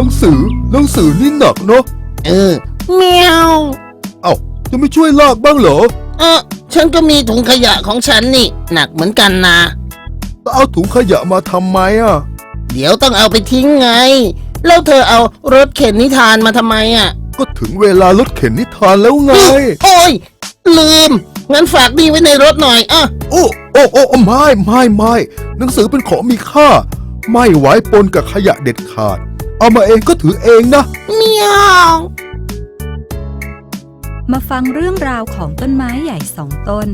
นังสือหนังสือนี่หนักเนาะเออเมียวเอ้าจะไม่ช่วยลากบ้างเหรอเออฉันก็มีถุงขยะของฉันนี่ หนักเหมือนกันนะแล้วเอาถุงขยะมาทำไมอะ เดี๋ยวต้องเอาไปทิ้งไง แล้วเธอเอารถเข็นนิทานมาทำไมอะ ก็ถึงเวลารถเข็นนิทานแล้วไง โอ้ย ลืม งั้นฝากดีไว้ในรถหน่อยอะโอ้โอ้โอ้โอ้ไม่ไม่ไม่หนังสือเป็นของมีค่า ไม่ไว้ปนกับขยะเด็ดขาด เอามาเองก็ถือเองนะเมียวมาฟังเรื่องราวของต้นไม้ใหญ่สองต้น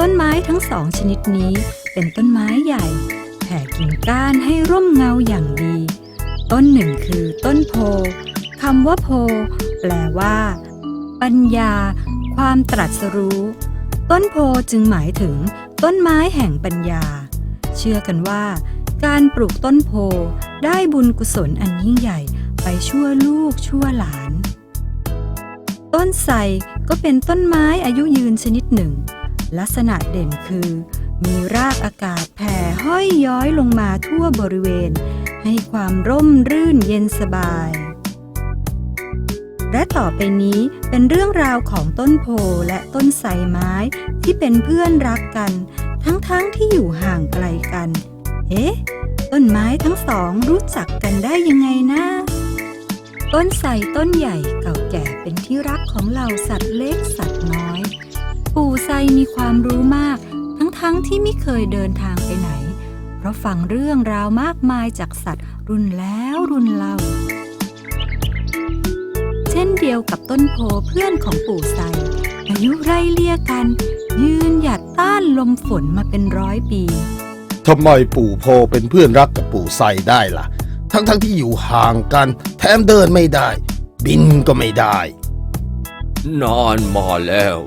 ต้นไม้ทั้งสองชนิดนี้เป็นต้นไม้ใหญ่แผ่กิ่งก้านให้ร่มเงาอย่างดี ต้นหนึ่งคือต้นโพคำว่าโพ แปลว่า ปัญญา ความตรัสรู้ ต้นโพจึงหมายถึง ต้นไม้แห่งปัญญา เชื่อกันว่า การปลูกต้นโพ ได้บุญกุศลอันยิ่งใหญ่ไปชั่วลูกชั่วหลาน ต้นไทรก็เป็นต้นไม้อายุยืนชนิดหนึ่ง ลักษณะเด่นคือ มีรากอากาศแผ่ห้อยย้อยลงมาทั่วบริเวณ ให้ความร่มรื่นเย็นสบาย และต่อไปนี้เป็นเรื่องราวของต้นโพและต้นไทรไม้ที่เป็นเพื่อนรักกัน ทั้งๆทที่อยู่ห่างไกลกัน เอ๊ะ ต้นไม้ทั้งสองรู้จักกันได้ยังไงนะ ต้นไทรต้นใหญ่เก่าแก่เป็นที่รักของเหล่าสัตว์เล็กสัตว์น้อย ปู่ไทรมีความรู้มาก ทั้งๆทที่ไม่เคยเดินทางไปไหน เพราะฟังเรื่องราวมากมายจากสัตว์รุ่นแล้วรุ่นเล่า เช่นเดียวกับต้นโพเพื่อนของปู่ไทรอายุไร่เลี่ยกัน ยืนหยัดต้านลมฝนมาเป็นร้อยปี ทำไมปู่โพเป็นเพื่อนรักกับปู่ไซได้ล่ะ ทั้งๆทที่อยู่ห่างกัน แถมเดินไม่ได้ บินก็ไม่ได้ นานมาแล้ว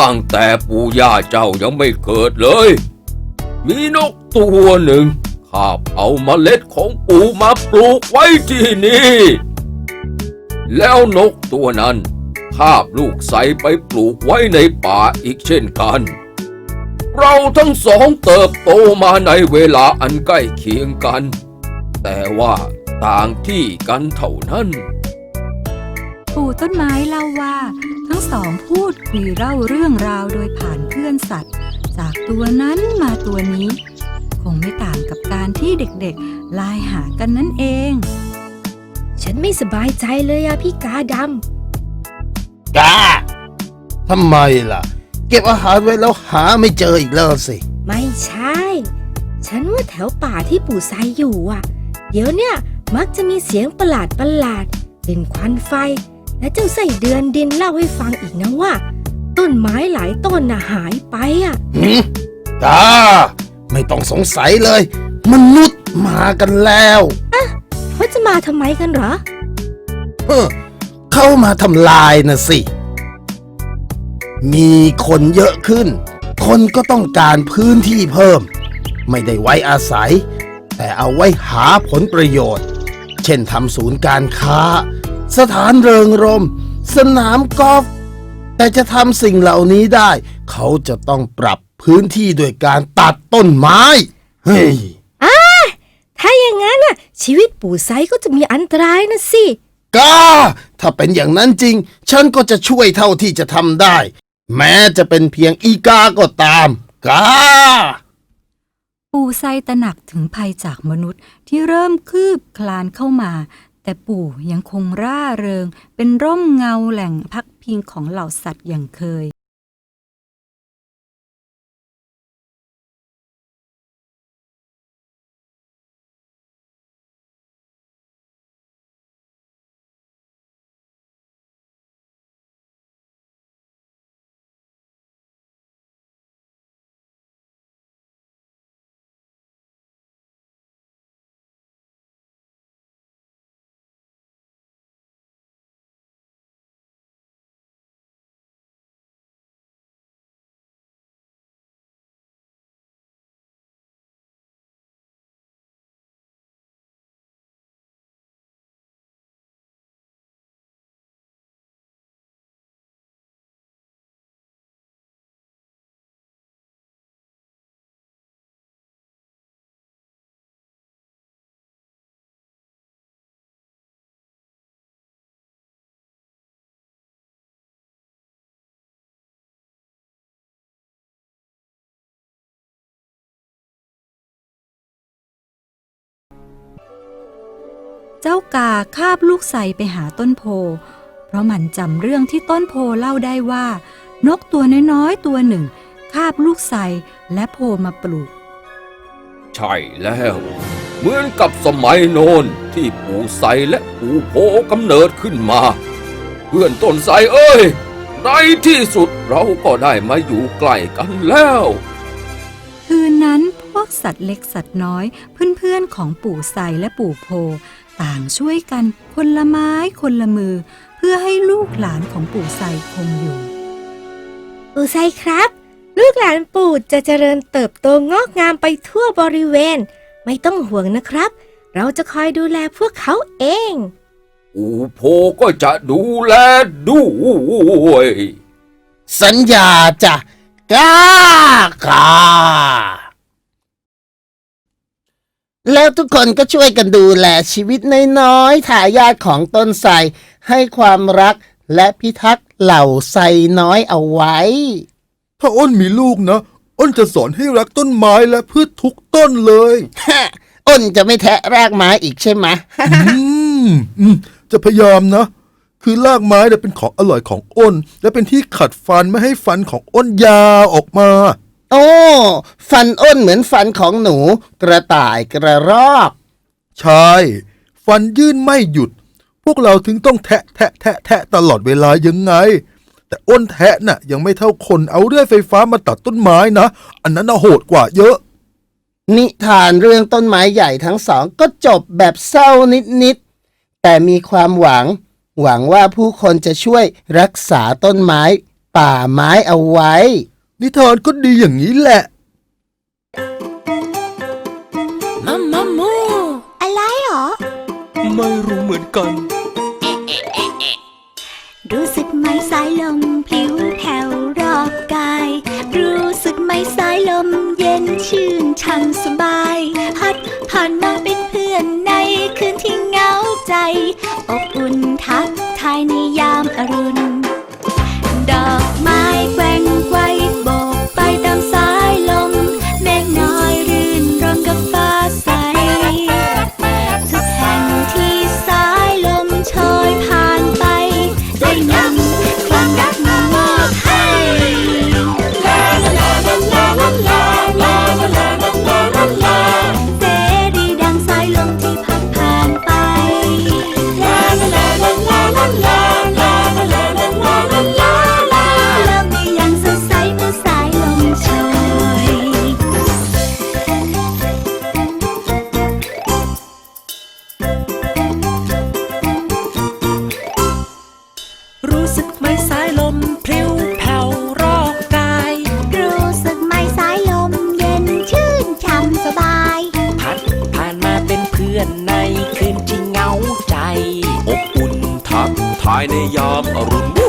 ตั้งแต่ปู่ย่าเจ้ายังไม่เกิดเลย มีนกตัวหนึ่งคาบเอาเมล็ดของปู่มาปลูกไว้ที่นี่ แล้วนกตัวนั้นคาบลูกใสไปปลูกไว้ในป่าอีกเช่นกัน เราทั้งสองเติบโตมาในเวลาอันใกล้เคียงกัน แต่ว่าต่างที่กันเท่านั้น ปู่ต้นไม้เล่าว่า ทั้งสองพูดคุยเล่าเรื่องราวโดยผ่านเพื่อนสัตว์ จากตัวนั้นมาตัวนี้ คงไม่ต่างกับการที่เด็กๆไลายหากันนั่นเอง ฉันไม่สบายใจเลยอะพี่กาดกาทำไมล่ะ เก็บอาหารไว้แล้วหาไม่เจออีกแล้วสิำไม่ใช่ ฉันว่าแถวป่าที่ปู่ไซอยู่อะเดี๋ยวเนี่ยมักจะมีเสียงประหลาดประหลาดๆเป็นควันไฟ และเจ้าไส้เดือนดินเล่าให้ฟังอีกนะว่า ต้นไม้หลายต้นน่ะหายไปอะหืมกาไม่ต้องสงสัยเลย มนุษย์มากันแล้วเขาจะมาทำไมกันเหรอเฮ้อเข้ามาทำลายนะสิ มีคนเยอะขึ้น คนก็ต้องการพื้นที่เพิ่ม ไม่ได้ไว้อาศัย แต่เอาไว้หาผลประโยชน์ เช่นทำศูนย์การค้า สถานเริงรมย์สนามกอล์ฟแต่จะทำสิ่งเหล่านี้ได้ เขาจะต้องปรับพื้นที่โดยการตัดต้นไม้ เฮ้ยถ้าอย่างนั้นน่ะ ชีวิตปู่ไซก็จะมีอันตรายนะสิกาถ้าเป็นอย่างนั้นจริง ฉันก็จะช่วยเท่าที่จะทำได้ แม้จะเป็นเพียงอีกาก็ตาม กา ปู่ไซตระหนักถึงภัยจากมนุษย์ที่เริ่มคืบคลานเข้ามา แต่ปู่ยังคงร่าเริง เป็นร่มเงาแหล่งพักพิงของเหล่าสัตว์อย่างเคย เจ้ากาคาบลูกไทรไปหาต้นโพ เพราะมันจำเรื่องที่ต้นโพเล่าได้ว่า นกตัวน้อยๆตัวหนึ่ง คาบลูกไทรและโพมาปลูก ใช่แล้ว เหมือนกับสมัยโนนที่ปู่ไซและปู่โพกำเนิดขึ้นมา เพื่อนต้นไทรเอ้ยในที่สุดเราก็ได้มาอยู่ใกล้กันแล้ว คืนนั้นพวกสัตว์เล็กสัตว์น้อย เพื่อนๆของปู่ไซและปู่โพ ต่างช่วยกันคนละไม้คนละมือ เพื่อให้ลูกหลานของปู่ไซคงอยู่ ปู่ไซครับ ลูกหลานปู่จะเจริญเติบโตงอกงามไปทั่วบริเวณ ไม่ต้องห่วงนะครับ เราจะคอยดูแลพวกเขาเองปู่โพก็จะดูแลด้วย สัญญาจ้ะกล้ากา แล้วทุกคนก็ช่วยกันดูแลชีวิตน้อยๆทายาทของต้นไทรให้ความรักและพิทักษ์เหล่าไทรน้อยเอาไว้ ถ้าอ้นมีลูกนะ อ้นจะสอนให้รักต้นไม้และพืชทุกต้นเลย ฮะอ้นจะไม่แทะรากไม้อีกใช่ไหม อืมอืมจะพยายามนะ คือรากไม้เนี่ยเป็นของอร่อยของอ้น และเป็นที่ขัดฟันไม่ให้ฟันของอ้นยาวออกมา โอ้ ฟันอ้นเหมือนฟันของหนู กระต่ายกระรอก ใช่ ฟันยื่นไม่หยุด พวกเราถึงต้องแทะแทะแทะแทะตลอดเวลายังไง แต่อ้นแทะน่ะ ยังไม่เท่าคนเอาเรื่อยไฟฟ้ามาตัดต้นไม้นะ อันนั้นน่ะโหดกว่าเยอะ นิทานเรื่องต้นไม้ใหญ่ทั้งสองก็จบแบบเศร้านิดๆแต่มีความหวัง หวังว่าผู้คนจะช่วยรักษาต้นไม้ ป่าไม้เอาไว้ นิทานก็ดีอย่างนี้แหละ มัมมัมมูอะไรหรอ ไม่รู้เหมือนกัน รู้สึกไหมสายลมผิวแถวรอบกาย รู้สึกไหมสายลมเย็นชื่นช่ำสบาย พัดผ่านมาเป็นเพื่อนในคืนที่เหงาใจ อบอุ่นทักทายในยามอรุณ ดอกไม้แกว่ง ภายในยามอรุณ